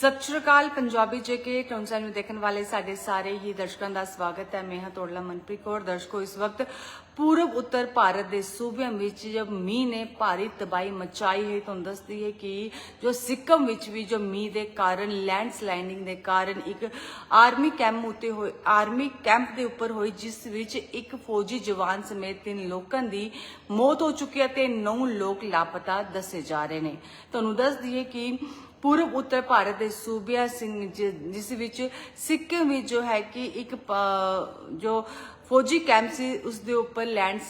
ਸਤਿ ਸ਼੍ਰੀ ਅਕਾਲ, ਪੰਜਾਬੀ ਜੇਕੇ ਟੌਨਸਨ ਨੂੰ ਦੇਖਣ ਵਾਲੇ ਸਾਡੇ ਸਾਰੇ ਹੀ ਦਰਸ਼ਕਾਂ ਦਾ ਸਵਾਗਤ ਹੈ। ਮੈਂ ਹਾਂ ਤੋੜਲਾ ਮਨਪ੍ਰੀਤ ਕੌਰ। ਦਰਸ਼ਕੋ, ਇਸ ਵਕਤ ਪੂਰਬ, ਉੱਤਰ ਭਾਰਤ ਦੇ ਸੂਬਿਆਂ ਵਿੱਚ ਜਦ ਮੀਂਹ ਨੇ ਭਾਰੀ ਤਬਾਹੀ ਮਚਾਈ ਹੈ ਤੁਹਾਨੂੰ ਦੱਸਦੀ ਹੈ ਕਿ ਜੋ ਸਿੱਕਮ ਵਿੱਚ ਵੀ ਜੋ ਮੀਂਹ ਦੇ ਕਾਰਨ ਲੈਂਡ ਲੈਂਡਸਲਾਈਡਿੰਗ ਦੇ ਕਾਰਨ ਇੱਕ ਆਰਮੀ ਕੈਂਪ ਉੱਤੇ ਹੋਏ ਆਰਮੀ ਕੈਂਪ ਦੇ ਉੱਪਰ ਹੋਈ, ਜਿਸ ਵਿੱਚ ਇੱਕ ਫੌਜੀ ਜਵਾਨ ਸਮੇਤ ਤਿੰਨ ਲੋਕਾਂ ਦੀ ਮੌਤ ਹੋ ਚੁੱਕੀ ਹੈ ਤੇ 9 ਲੋਕ ਲਾਪਤਾ ਦੱਸੇ ਜਾ ਰਹੇ ਨੇ। ਤੁਹਾਨੂੰ ਦੱਸ ਦਈਏ ਕਿ ਪੂਰਬ ਉੱਤਰ ਭਾਰਤ ਦੇ ਸੂਬਿਆਂ ਸਿੰਘ ਜਿਸ ਵਿੱਚ ਸਿੱਕਮ ਵਿੱਚ ਜੋ ਹੈ ਕਿ ਇੱਕ ਜੋ ਫੌਜੀ ਕੈਂਪ ਸੀ, ਉਸ ਦੇ ਉੱਪਰ ਲੈਂਡ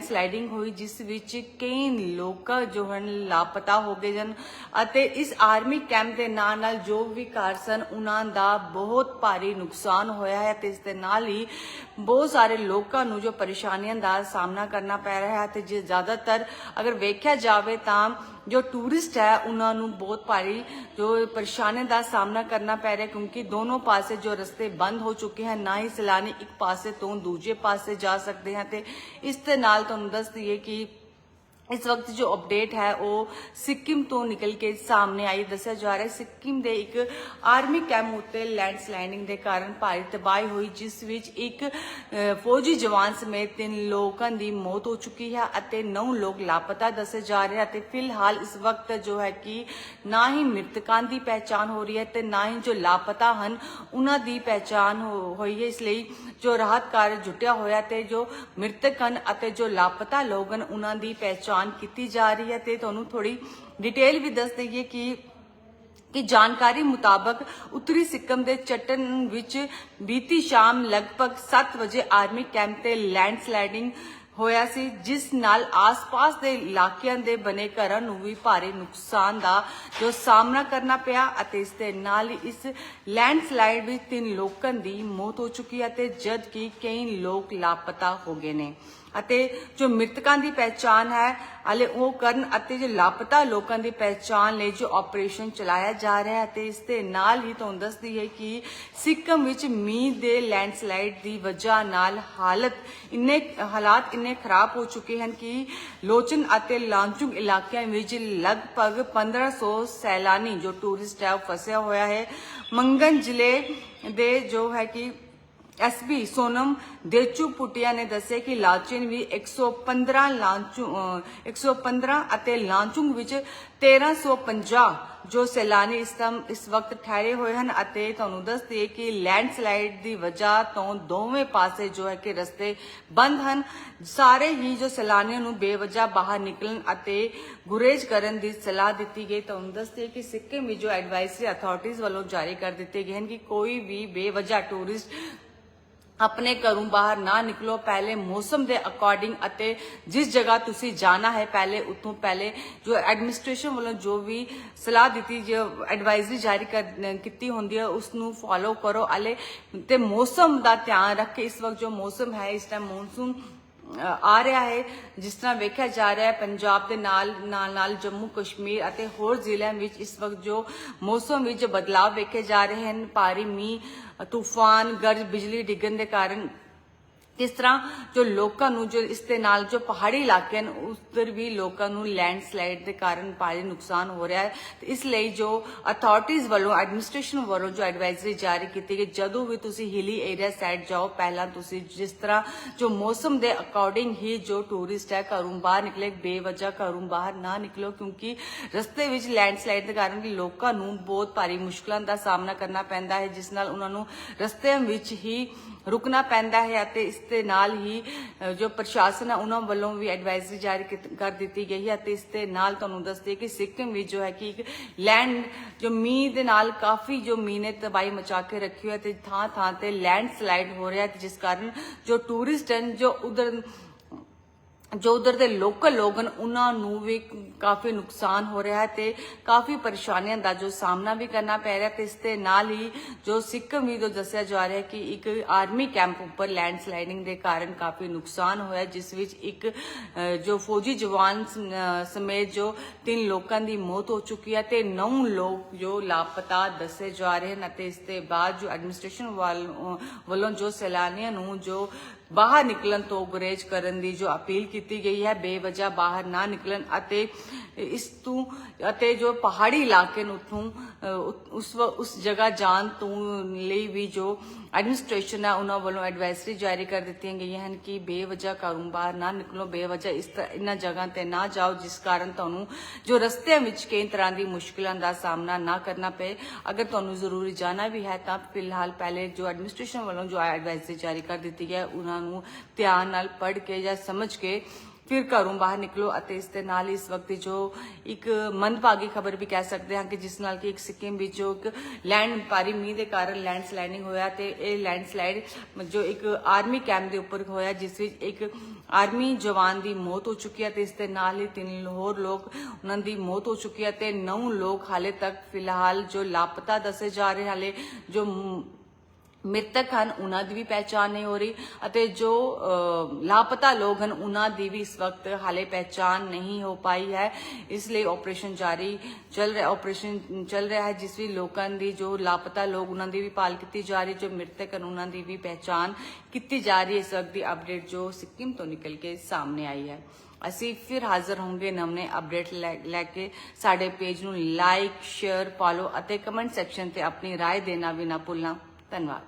ਸਲਾਈਡਿੰਗ ਹੋਈ, ਜਿਸ ਵਿੱਚ ਕਈ ਲੋਕ ਜੋ ਹਨ ਲਾਪਤਾ ਹੋ ਗਏ ਹਨ ਅਤੇ ਇਸ ਆਰਮੀ ਕੈਂਪ ਦੇ ਨਾਲ ਨਾਲ ਜੋ ਵੀ ਘਰ ਸਨ, ਉਹਨਾਂ ਦਾ ਬਹੁਤ ਭਾਰੀ ਨੁਕਸਾਨ ਹੋਇਆ ਹੈ ਤੇ ਇਸ ਦੇ ਨਾਲ ਹੀ ਬਹੁਤ ਸਾਰੇ ਲੋਕਾਂ ਨੂੰ ਜੋ ਪਰੇਸ਼ਾਨੀਆਂ ਦਾ ਸਾਹਮਣਾ ਕਰਨਾ ਪੈ ਰਿਹਾ ਹੈ ਤੇ ਜੇ ਜ਼ਿਆਦਾਤਰ ਅਗਰ ਵੇਖਿਆ ਜਾਵੇ ਤਾਂ ਜੋ ਟੂਰਿਸਟ ਹੈ, ਉਹਨਾਂ ਨੂੰ ਬਹੁਤ ਭਾਰੀ ਜੋ ਪਰੇਸ਼ਾਨੀ ਦਾ ਸਾਹਮਣਾ ਕਰਨਾ ਪੈ ਰਿਹਾ ਕਿਉਂਕਿ ਦੋਨੋਂ ਪਾਸੇ ਜੋ ਰਸਤੇ ਬੰਦ ਹੋ ਚੁੱਕੇ ਹਨ, ਨਾ ਹੀ ਸੈਲਾਨੀ ਇੱਕ ਪਾਸੇ ਤੋਂ ਦੂਜੇ ਪਾਸੇ ਜਾ ਸਕਦੇ ਹਾਂ ਤੇ ਇਸ ਦੇ ਨਾਲ ਤੁਹਾਨੂੰ ਦੱਸ ਦਈਏ ਕਿ ਇਸ ਵਕਤ ਜੋ ਅਪਡੇਟ ਹੈ, ਉਹ ਸਿੱਕਿਮ ਤੋਂ ਨਿਕਲ ਕੇ ਸਾਹਮਣੇ ਆਈ, ਦੱਸਿਆ ਜਾ ਰਿਹਾ ਹੈ, ਸਿੱਕਿਮ ਦੇ ਇੱਕ ਆਰਮੀ ਕੈਂਪ ਉੱਤੇ ਲੈਂਡਸਲਾਈਡਿੰਗ ਦੇ ਕਾਰਨ ਭਾਰੀ ਤਬਾਹੀ ਹੋਈ, ਜਿਸ ਵਿੱਚ ਇੱਕ ਫੌਜੀ ਜਵਾਨ ਸਮੇਤ ਤਿੰਨ ਲੋਕਾਂ ਦੀ ਮੌਤ ਹੋ ਚੁੱਕੀ ਹੈ ਅਤੇ 9 ਲੋਕ ਲਾਪਤਾ ਦੱਸੇ ਜਾ ਰਹੇ ਅਤੇ ਫਿਲਹਾਲ ਇਸ ਵਕਤ ਜੋ ਹੈ ਕਿ ਨਾ ਹੀ ਮ੍ਰਿਤਕਾਂ ਦੀ ਪਹਿਚਾਨ ਹੋ ਰਹੀ ਹੈ ਤੇ ਨਾ ਹੀ ਜੋ ਲਾਪਤਾ ਹਨ, ਉਹਨਾਂ ਦੀ ਪਹਿਚਾਨ ਹੋ- ਹੋਈ ਹੈ। ਇਸ ਲਈ ਜੋ ਰਾਹਤ ਕਾਰਜ ਜੁਟਿਆ ਹੋਇਆ ਤੇ ਜੋ ਮ੍ਰਿਤਕ ਹਨ ਅਤੇ ਜੋ ਲਾਪਤਾ ਲੋਕ ਹਨ, ਉਹਨਾਂ ਦੀ ਪਹਿਚਾਨ ਕੀਤੀ ਜਾ ਰਹੀ ਹੈ ਤੇ ਤੁਹਾਨੂੰ ਥੋੜੀ ਡਿਟੇਲ ਵੀ ਦੱਸ ਦਈਏ ਕਿ ਕਿ ਜਾਣਕਾਰੀ ਮੁਤਾਬਕ ਉੱਤਰੀ ਸਿੱਕਮ ਦੇ ਚਟਨ ਵਿੱਚ ਬੀਤੀ ਸ਼ਾਮ ਲਗਭਗ 7 ਵਜੇ ਆਰਮੀ ਕੈਂਪ ਤੇ ਲੈਂਡਸਲਾਈਡਿੰਗ ਹੋਇਆ ਸੀ, ਜਿਸ ਨਾਲ ਆਸ-ਪਾਸ ਦੇ ਇਲਾਕਿਆਂ ਦੇ ਬਣੇ ਘਰਾਂ ਨੂੰ ਵੀ ਭਾਰੀ ਨੁਕਸਾਨ ਦਾ ਜੋ ਸਾਹਮਣਾ ਕਰਨਾ ਪਿਆ ਅਤੇ ਇਸ ਦੇ ਨਾਲ ਹੀ ਇਸ ਲੈਂਡਸਲਾਈਡ ਵਿੱਚ ਤਿੰਨ ਲੋਕਾਂ ਦੀ ਮੌਤ ਹੋ ਚੁੱਕੀ ਹੈ ਤੇ ਜਦਕਿ ਕਈ ਲੋਕ ਲਾਪਤਾ ਹੋ ਗਏ ਨੇ। ਅਤੇ ਜੋ ਮ੍ਰਿਤਕਾਂ ਦੀ ਪਹਿਚਾਨ ਹੈ, ਹਲੇ ਉਹ ਕਰਨ ਅਤੇ ਜੋ ਲਾਪਤਾ ਲੋਕਾਂ ਦੀ ਪਹਿਚਾਨ ਲਈ ਜੋ ਆਪਰੇਸ਼ਨ ਚਲਾਇਆ ਜਾ ਰਿਹਾ ਹੈ ਤੇ ਇਸ ਦੇ ਨਾਲ ਹੀ ਤੁਹਾਨੂੰ ਦੱਸਦੀ ਹੈ ਕਿ ਸਿੱਕਮ ਵਿੱਚ ਮੀਂਹ ਦੇ ਲੈਂਡਸਲਾਈਡ ਦੀ ਵਜ੍ਹਾ ਨਾਲ ਹਾਲਤ ਇੰਨੇ, ਹਾਲਾਤ ਇੰਨੇ ਖਰਾਬ ਹੋ ਚੁੱਕੇ ਹਨ ਕਿ ਲੋਚਨ ਅਤੇ ਲਾਂਚੁੰਗ ਇਲਾਕਿਆਂ ਵਿੱਚ ਲਗਭਗ 1500 ਸੈਲਾਨੀ ਜੋ ਟੂਰਿਸਟ ਹੈ ਉਹ ਫਸਿਆ ਹੋਇਆ ਹੈ। ਮੰਗਨ ਜ਼ਿਲ੍ਹੇ ਦੇ ਜੋ ਹੈ ਕਿ ਐਸਪੀ ਸੋਨਮ ਦੇਚੂ ਪੁਟਿਆ ਨੇ ਦੱਸਿਆ ਕਿ ਲਾਚਿਨ ਵੀ 115 ਲਾਂਚੂ, ਅਹ 115 ਅਤੇ ਲਾਂਚੁੰਗ ਵਿੱਚ 1350 ਜੋ ਸੈਲਾਨੀ ਇਸ ਇਸ ਵਕਤ ਠਹਿਰੇ ਹੋਏ ਹਨ ਅਤੇ ਤੁਹਾਨੂੰ ਦੱਸ ਦਈਏ ਕਿ ਲੈਂਡਸਲਾਈਡ ਦੀ ਵਜ੍ਹਾ ਤੋਂ ਦੋਵੇਂ ਪਾਸੇ ਜੋ ਹੈ ਕਿ ਰਸਤੇ ਬੰਦ ਹਨ। ਸਾਰੇ ਹੀ ਜੋ ਸੈਲਾਨੀਆਂ ਨੂੰ ਬੇਵਜ੍ਹਾ ਬਾਹਰ ਨਿਕਲਣ ਅਤੇ ਗੁਰੇਜ਼ ਕਰਨ ਦੀ ਸਲਾਹ ਦਿੱਤੀ ਗਈ। ਤੁਹਾਨੂੰ ਦੱਸ ਦਈਏ ਕਿ ਸਿੱਕਿਮ ਵਿੱਚ ਜੋ ਐਡਵਾਈਜ਼ਰੀ ਅਥਾਰਟੀਜ਼ ਵੱਲੋਂ ਜਾਰੀ ਕਰ ਦਿੱਤੇ ਗਏ ਹਨ ਕਿ ਕੋਈ ਵੀ ਬੇਵਜ੍ਹਾ ਟੂਰਿਸਟ ਆਪਣੇ ਘਰੋਂ ਬਾਹਰ ਨਾ ਨਿਕਲੋ। ਪਹਿਲੇ ਮੌਸਮ ਦੇ ਅਕੋਰਡਿੰਗ ਅਤੇ ਜਿਸ ਜਗ੍ਹਾ ਤੁਸੀਂ ਜਾਣਾ ਹੈ, ਪਹਿਲੇ ਉਤੋਂ ਪਹਿਲੇ ਜੋ ਐਡਮਿਨਿਸਟ੍ਰੇਸ਼ਨ ਵੱਲੋਂ ਜੋ ਵੀ ਸਲਾਹ ਦਿੱਤੀ, ਜੋ ਐਡਵਾਈਜ਼ਰੀ ਜਾਰੀ ਕਰ- ਕੀਤੀ ਹੁੰਦੀ ਹੈ ਉਸ ਨੂੰ ਫੋਲੋ ਕਰੋ। ਅਲੇ ਤੇ ਮੌਸਮ ਦਾ ਧਿਆਨ ਰੱਖ। ਕੇ ਇਸ ਵਕਤ ਜੋ ਮੌਸਮ ਹੈ, ਇਸ ਟਾਈਮ ਮੌਨਸੂਨ ਆ ਰਿਹਾ ਹੈ, ਜਿਸ ਤਰ੍ਹਾਂ ਵੇਖਿਆ ਜਾ ਰਿਹਾ ਹੈ, ਪੰਜਾਬ ਦੇ ਨਾਲ ਨਾਲ ਨਾਲ ਜੰਮੂ ਕਸ਼ਮੀਰ ਅਤੇ ਹੋਰ ਜ਼ਿਲ੍ਹਿਆਂ ਵਿੱਚ ਇਸ ਵਕਤ ਜੋ ਮੌਸਮ ਵਿੱਚ ਬਦਲਾਅ ਵੇਖੇ ਜਾ ਰਹੇ ਹਨ, ਭਾਰੀ ਮੀਂਹ, ਤੂਫਾਨ, ਗਰਜ, ਬਿਜਲੀ ਡਿੱਗਣ ਦੇ ਕਾਰਨ ਇਸ ਤਰ੍ਹਾਂ ਜੋ ਲੋਕਾਂ ਨੂੰ ਜੋ ਇਸ ਦੇ ਨਾਲ ਜੋ ਪਹਾੜੀ ਇਲਾਕੇ ਹਨ ਉਧਰ ਵੀ ਲੋਕਾਂ ਨੂੰ ਲੈਂਡਸਲਾਈਡ ਦੇ ਕਾਰਨ ਭਾਰੀ ਨੁਕਸਾਨ ਹੋ ਰਿਹਾ ਹੈ। ਤੇ ਇਸ ਲਈ ਜੋ ਅਥਾਰਟੀਜ਼ ਵੱਲੋਂ ਐਡਮਿਨਿਸਟ੍ਰੇਸ਼ਨ ਵੱਲੋਂ ਜੋ ਐਡਵਾਈਜ਼ਰੀ ਜਾਰੀ ਕੀਤੀ ਗਈ, ਜਦੋਂ ਵੀ ਤੁਸੀਂ ਹਿਲੀ ਏਰੀਆ ਸਾਈਡ ਜਾਓ, ਪਹਿਲਾਂ ਤੁਸੀਂ ਜਿਸ ਤਰ੍ਹਾਂ ਜੋ ਮੌਸਮ ਦੇ ਅਕੋਰਡਿੰਗ ਹੀ ਜੋ ਟੂਰਿਸਟ ਹੈ, ਘਰੋਂ ਬਾਹਰ ਨਿਕਲੇ, ਬੇਵਜ੍ਹਾ ਘਰੋਂ ਬਾਹਰ ਨਾ ਨਿਕਲੋ, ਕਿਉਂਕਿ ਰਸਤੇ ਵਿੱਚ ਲੈਂਡਸਲਾਈਡ ਦੇ ਕਾਰਨ ਲੋਕਾਂ ਨੂੰ ਬਹੁਤ ਭਾਰੀ ਮੁਸ਼ਕਲਾਂ ਦਾ ਸਾਹਮਣਾ ਕਰਨਾ ਪੈਂਦਾ ਹੈ, ਜਿਸ ਨਾਲ ਉਹਨਾਂ ਨੂੰ ਰਸਤਿਆਂ ਵਿੱਚ ਹੀ ਰੁਕਣਾ ਪੈਂਦਾ ਹੈ ਅਤੇ ਇਸ ਦੇ ਨਾਲ ਹੀ ਜੋ ਪ੍ਰਸ਼ਾਸਨ ਹੈ ਉਹਨਾਂ ਵੱਲੋਂ ਵੀ ਐਡਵਾਈਜ਼ਰੀ ਜਾਰੀ ਕਰ ਦਿੱਤੀ ਗਈ ਹੈ ਅਤੇ ਇਸ ਦੇ ਨਾਲ ਤੁਹਾਨੂੰ ਦੱਸਦੇ ਕਿ ਸਿੱਕਮ ਵਿੱਚ ਜੋ ਹੈ ਕਿ ਇੱਕ ਲੈਂਡ ਜੋ ਮੀਂਹ ਦੇ ਨਾਲ ਕਾਫੀ ਜੋ ਮੀਂਹ ਨੇ ਤਬਾਹੀ ਮਚਾ ਕੇ ਰੱਖੀ ਹੋਈ ਹੈ ਤੇ ਥਾਂ ਥਾਂ ਤੇ ਲੈਂਡ ਸਲਾਈਡ ਹੋ ਰਿਹਾ ਹੈ ਜਿਸ ਕਾਰਨ ਜੋ ਟੂਰਿਸਟ ਹਨ, ਜੋ ਉਧਰ ਜੋ ਉਧਰ ਦੇ ਲੋਕਲ ਲੋਕ ਹਨ, ਉਹਨਾਂ ਨੂੰ ਵੀ ਕਾਫੀ ਨੁਕਸਾਨ ਹੋ ਰਿਹਾ ਹੈ ਤੇ ਕਾਫੀ ਪਰੇਸ਼ਾਨੀਆਂ ਦਾ ਜੋ ਸਾਹਮਣਾ ਵੀ ਕਰਨਾ ਪੈ ਰਿਹਾ ਤੇ ਇਸ ਦੇ ਨਾਲ ਹੀ ਜੋ ਸਿੱਕਮ ਵੀ ਜੋ ਦੱਸਿਆ ਜਾ ਰਿਹਾ ਕਿ ਇੱਕ ਆਰਮੀ ਕੈਂਪ ਉੱਪਰ ਲੈਂਡ ਸਲਾਈਡਿੰਗ ਦੇ ਕਾਰਨ ਕਾਫੀ ਨੁਕਸਾਨ ਹੋਇਆ, ਜਿਸ ਵਿੱਚ ਇੱਕ ਜੋ ਫੌਜੀ ਜਵਾਨ ਸਮੇਤ ਜੋ ਤਿੰਨ ਲੋਕਾਂ ਦੀ ਮੌਤ ਹੋ ਚੁੱਕੀ ਹੈ ਤੇ ਨੌ ਲੋਕ ਜੋ ਲਾਪਤਾ ਦੱਸੇ ਜਾ ਰਹੇ ਹਨ ਅਤੇ ਇਸ ਦੇ ਬਾਅਦ ਜੋ ਐਡਮਿਨਿਸਟ੍ਰੇਸ਼ਨ ਵੱਲੋਂ ਜੋ ਸੈਲਾਨੀਆਂ ਨੂੰ ਜੋ ਬਾਹਰ ਨਿਕਲਣ ਤੋਂ ਗੁਰੇਜ਼ ਕਰਨ ਦੀ ਜੋ ਅਪੀਲ ਕੀਤੀ ਗਈ ਹੈ, ਬੇਵਜ੍ਹਾ ਬਾਹਰ ਨਾ ਨਿਕਲਣ ਅਤੇ ਇਸ ਤੋਂ ਅਤੇ ਜੋ ਪਹਾੜੀ ਇਲਾਕੇ ਨੂੰ ਉੱਥੋਂ ਉਸ ਉਸ ਜਗ੍ਹਾ ਜਾਣ ਤੋਂ ਲਈ ਵੀ ਜੋ ਐਡਮਿਨਿਸਟ੍ਰੇਸ਼ਨ ਹੈ ਉਹਨਾਂ ਵੱਲੋਂ ਐਡਵਾਈਜ਼ਰੀ ਜਾਰੀ ਕਰ ਦਿੱਤੀਆਂ ਗਈਆਂ ਹਨ ਕਿ ਬੇਵਜ੍ਹਾ ਘਰੋਂ ਬਾਹਰ ਨਾ ਨਿਕਲੋ, ਬੇਵਜ੍ਹਾ ਇਸ ਤਰ੍ਹਾਂ ਇਹਨਾਂ ਜਗ੍ਹਾ ਤੇ ਨਾ ਜਾਓ, ਜਿਸ ਕਾਰਨ ਤੁਹਾਨੂੰ ਜੋ ਰਸਤਿਆਂ ਵਿੱਚ ਕਈ ਤਰ੍ਹਾਂ ਦੀ ਮੁਸ਼ਕਲਾਂ ਦਾ ਸਾਹਮਣਾ ਨਾ ਕਰਨਾ ਪਏ। ਅਗਰ ਤੁਹਾਨੂੰ ਜ਼ਰੂਰੀ ਜਾਣਾ ਵੀ ਹੈ, ਤਾਂ ਫਿਲਹਾਲ ਪਹਿਲੇ ਜੋ ਐਡਮਿਨਿਸਟ੍ਰੇਸ਼ਨ ਵੱਲੋਂ ਜੋ ਐਡਵਾਈਜ਼ਰੀ ਜਾਰੀ ਕਰ ਦਿੱਤੀ ਹੈ, ਉਹਨਾਂ ਨੂੰ ਧਿਆਨ ਨਾਲ ਪੜ੍ਹ ਕੇ ਜਾਂ ਸਮਝ ਕੇ ਫਿਰ ਘਰੋਂ ਬਾਹਰ ਨਿਕਲੋ ਅਤੇ ਇਸ ਦੇ ਨਾਲ ਇਸ ਵਕਤ ਜੋ ਇੱਕ ਮੰਦਭਾਗੀ ਖਬਰ ਵੀ ਕਹਿ ਸਕਦੇ ਹਾਂ ਕਿ ਜਿਸ ਨਾਲ ਕਿ ਇੱਕ ਸਿੱਕਿਮ ਵਿੱਚ ਜੋ ਇੱਕ ਲੈਂਡ ਭਾਰੀ ਮੀਂਹ ਦੇ ਕਾਰਨ ਲੈਂਡ ਸਲਾਈਡਿੰਗ ਹੋਇਆ ਤੇ ਇਹ ਲੈਂਡ ਸਲਾਈਡ ਜੋ ਇੱਕ ਆਰਮੀ ਕੈਂਪ ਦੇ ਉੱਪਰ ਹੋਇਆ, ਜਿਸ ਵਿੱਚ ਇੱਕ ਆਰਮੀ ਜਵਾਨ ਦੀ ਮੌਤ ਹੋ ਚੁੱਕੀ ਹੈ ਤੇ ਇਸ ਦੇ ਨਾਲ ਹੀ ਤਿੰਨ ਹੋਰ ਲੋਕ ਉਹਨਾਂ ਦੀ ਮੌਤ ਹੋ ਚੁੱਕੀ ਹੈ ਤੇ ਨੌ ਲੋਕ ਹਾਲੇ ਤੱਕ ਫਿਲਹਾਲ ਜੋ ਲਾਪਤਾ ਦੱਸੇ ਜਾ ਰਹੇ, ਹਾਲੇ ਜੋ ਮ੍ਰਿਤਕ ਹਨ ਉਹਨਾਂ ਦੀ ਵੀ ਪਹਿਚਾਣ ਨਹੀਂ ਹੋ ਰਹੀ ਅਤੇ ਜੋ ਅ, ਲਾਪਤਾ ਲੋਕ ਹਨ ਉਹਨਾਂ ਦੀ ਵੀ ਇਸ ਵਕਤ ਹਾਲੇ ਪਹਿਚਾਣ ਨਹੀਂ ਹੋ ਪਾਈ ਹੈ ਇਸ ਲਈ ਆਪਰੇਸ਼ਨ ਜਾਰੀ ਚੱਲ ਰਿਹਾ ਆਪਰੇਸ਼ਨ ਚੱਲ ਰਿਹਾ ਹੈ ਜਿਸ ਵੀ ਲੋਕਾਂ ਦੀ ਜੋ ਲਾਪਤਾ ਲੋਕ ਉਹਨਾਂ ਦੀ ਵੀ ਭਾਲ ਕੀਤੀ ਜਾ ਰਹੀ ਜੋ ਮ੍ਰਿਤਕ ਹਨ ਉਹਨਾਂ ਦੀ ਵੀ ਪਹਿਚਾਣ ਕੀਤੀ ਜਾ ਰਹੀ ਹੈ ਇਸ ਵਕਤ ਦੀ ਅਪਡੇਟ ਜੋ ਸਿੱਕਿਮ ਤੋਂ ਨਿਕਲ ਕੇ ਸਾਹਮਣੇ ਆਈ ਹੈ ਅਸੀਂ ਫਿਰ ਹਾਜ਼ਰ ਹੋਵਾਂਗੇ ਨਵੇਂ ਅਪਡੇਟ ਲੈ ਲੈ ਕੇ ਸਾਡੇ ਪੇਜ ਨੂੰ ਲਾਈਕ ਸ਼ੇਅਰ ਫਾਲੋ ਅਤੇ ਕਮੈਂਟ ਸੈਕਸ਼ਨ ਤੇ ਆਪਣੀ رائے ਦੇਣਾ ਵੀ ਨਾ ਭੁੱਲਣਾ ਧੰਨਵਾਦ